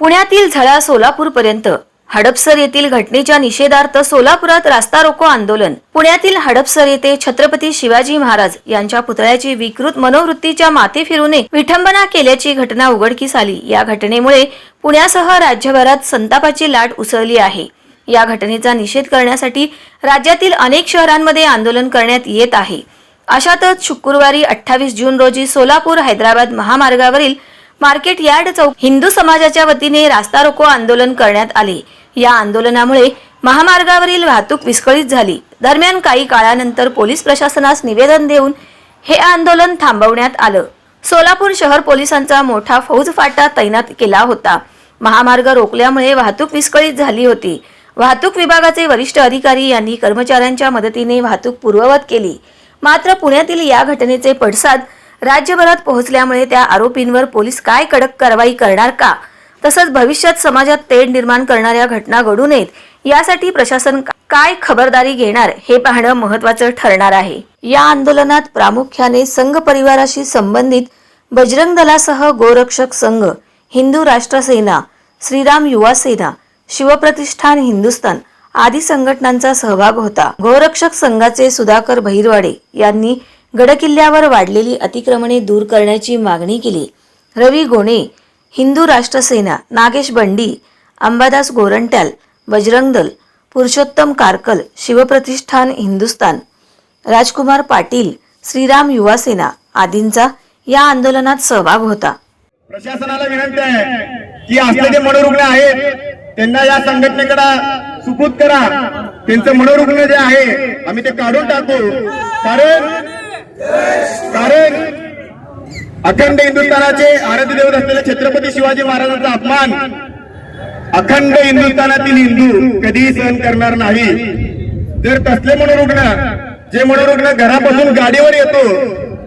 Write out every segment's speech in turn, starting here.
पुण्यातील झळा सोलापूरपर्यंत. हडपसर येथील घटनेच्या निषेधार्थ सोलापुरात रास्ता रोको आंदोलन. पुण्यातील हडपसर येथे छत्रपती शिवाजी महाराज यांच्या पुतळ्याची विकृत मनोवृत्तीच्या माथे फिरूने विठंबना केल्याची घटना उघडकीस आली. या घटनेमुळे पुण्यासह राज्यभरात संतापाची लाट उसळली आहे. या घटनेचा निषेध करण्यासाठी राज्यातील अनेक शहरांमध्ये आंदोलन करण्यात येत आहे. अशातच शुक्रवारी अठ्ठावीस जून रोजी सोलापूर हैदराबाद महामार्गावरील मार्केट यार्ड चौक हिंदू समाजाच्या वतीने रास्ता रोको आंदोलन करण्यात आले. या आंदोलनामुळे महामार्गावरील वाहतूक विस्कळीत झाली. दरम्यान काही काळानंतर पोलीस प्रशासनास निवेदन देऊन हे आंदोलन थांबवण्यात आलं. सोलापूर शहर पोलिसांचा मोठा फौज फाटा तैनात केला होता. महामार्ग रोखल्यामुळे वाहतूक विस्कळीत झाली होती. वाहतूक विभागाचे वरिष्ठ अधिकारी यांनी कर्मचाऱ्यांच्या मदतीने वाहतूक पूर्ववत केली. मात्र पुण्यातील या घटनेचे पडसाद राज्यभरात पोहोचल्यामुळे त्या आरोपींवर पोलीस काय कडक कारवाई करणार का? तसंच भविष्यात समाजात तेढ निर्माण करणाऱ्या घटना घडू नयेत यासाठी प्रशासन काय खबरदारी घेणार हे पाहणं महत्वाचं ठरणार आहे. या आंदोलनात प्रामुख्याने संघ परिवाराशी संबंधित बजरंग दलासह गोरक्षक संघ हिंदू राष्ट्र सेना श्रीराम युवा सेना शिवप्रतिष्ठान हिंदुस्थान आदी संघटनांचा सहभाग होता. गोरक्षक संघाचे सुधाकर भैरवाडे यांनी गडकिल्ल्यावर वाढलेली अतिक्रमणे दूर करण्याची मागणी केली. रवी गोणे हिंदू राष्ट्र सेना नागेश बंडी अंबादास गोरंट्याल बजरंग दल पुरुषोत्तम कारकल शिवप्रतिष्ठान हिंदुस्तान राजकुमार पाटील श्रीराम युवा सेना आदींचा या आंदोलनात सहभाग होता. प्रशासनाला विनंती आहे की असलेले मनोरुग्ण आहेत त्यांना या संघटनेकडे सुपूत करा. त्यांचं मनोरुग्ण जे आहे आम्ही ते काढून टाकू. कारण कारण अखंड हिंदुस्थानाचे आरती देवत असलेले छत्रपती शिवाजी महाराजांचा अपमान अखंड हिंदुस्थानातील हिंदू कधीही सहन करणार नाही. जर तसले मनोरुग्ण जे मनोरुग्ण घरापासून गाडीवर येतो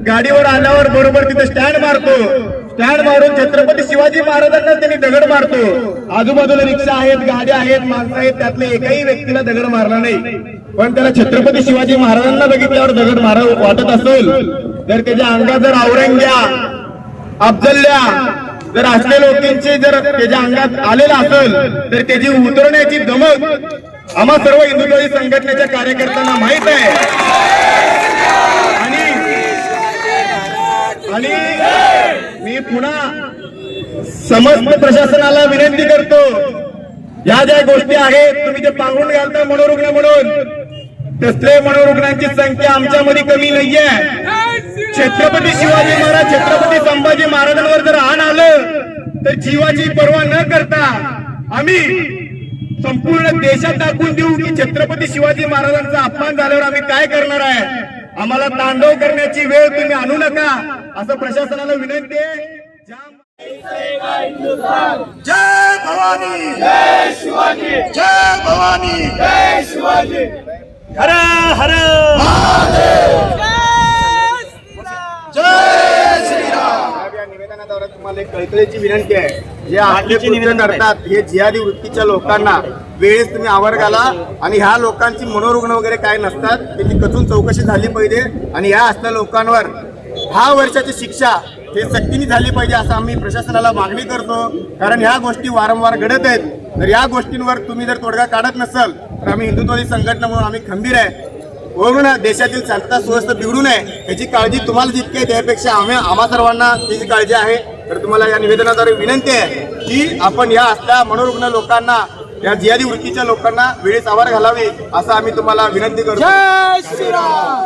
गाडीवर आल्यावर बरोबर तिथे स्टँड मारतो स्टँड मारून छत्रपती शिवाजी महाराजांना त्यांनी दगड मारतो. आजूबाजूला रिक्षा आहेत गाड्या आहेत माणसं आहेत त्यातल्या एकाही व्यक्तीला दगड मारला नाही. पण त्याला छत्रपती शिवाजी महाराजांना बघितल्यावर दगड मारा वाटत असेल तर त्याच्या अंगात जर औरंग्या अफजल्या जर असले लोकांचे जर त्याच्या अंगात आलेलं असेल तर त्याची उतरण्याची दमक आम्हा सर्व हिंदुत्ववादी संघटनेच्या कार्यकर्त्यांना माहीत आहे आणि आणि मी पुन्हा समस्त प्रशासनाला विनंती करतो. या ज्या गोष्टी आहेत तुम्ही जे पांघरून घालता मनोरुग्ण म्हणून तसले मनोरुग्णांची संख्या आमच्यामध्ये कमी नाहीये. छत्रपती शिवाजी महाराज छत्रपती संभाजी महाराजांवर जर आण आलं तर जीवाची पर्वा न करता आम्ही संपूर्ण देशात दाखवून देऊ की छत्रपती शिवाजी महाराजांचा अपमान झाल्यावर आम्ही काय करणार आहे? आम्हाला तांडव करण्याची वेळ तुम्ही आणू नका. असं प्रशासनाला विनंती आहे. ज्या- भवानी. जय शिवाजी जय भवानी. जय शिवाजी हर हर. जय श्रीराम. या निवेदनाद्वारे तुम्हाला एक कळकळीची विनंती आहे. जे आपले कृत्य करतात हे जिहादी वृत्तीच्या लोकांना वेळेस तुम्ही आवर घाला आणि ह्या लोकांची मनोरुग्ण वगैरे काय नसतात त्याची कचून चौकशी झाली पाहिजे आणि ह्या असल्या लोकांवर दहा वर्षाची शिक्षा हे सक्तीने झाली पाहिजे असं आम्ही प्रशासनाला मागणी करतो. कारण ह्या गोष्टी वारंवार घडत आहेत. तर या गोष्टींवर तुम्ही जर तोडगा काढत नसाल तर आम्ही हिंदुत्वादी संघटना म्हणून आम्ही खंबीर आहे. वरून देशातील शांतता सुव्यवस्था बिघडू नये याची काळजी तुम्हाला जितकी आहे त्यापेक्षा आम्ही आम्हा सर्वांना त्याची काळजी आहे. तर तुम्हाला या निवेदनाद्वारे विनंती आहे की आपण या असल्या मनोरुग्ण लोकांना या जियादी वृत्तीच्या लोकांना वेळेस आवार घालावी असं आम्ही तुम्हाला विनंती करतो. जय श्रीराम!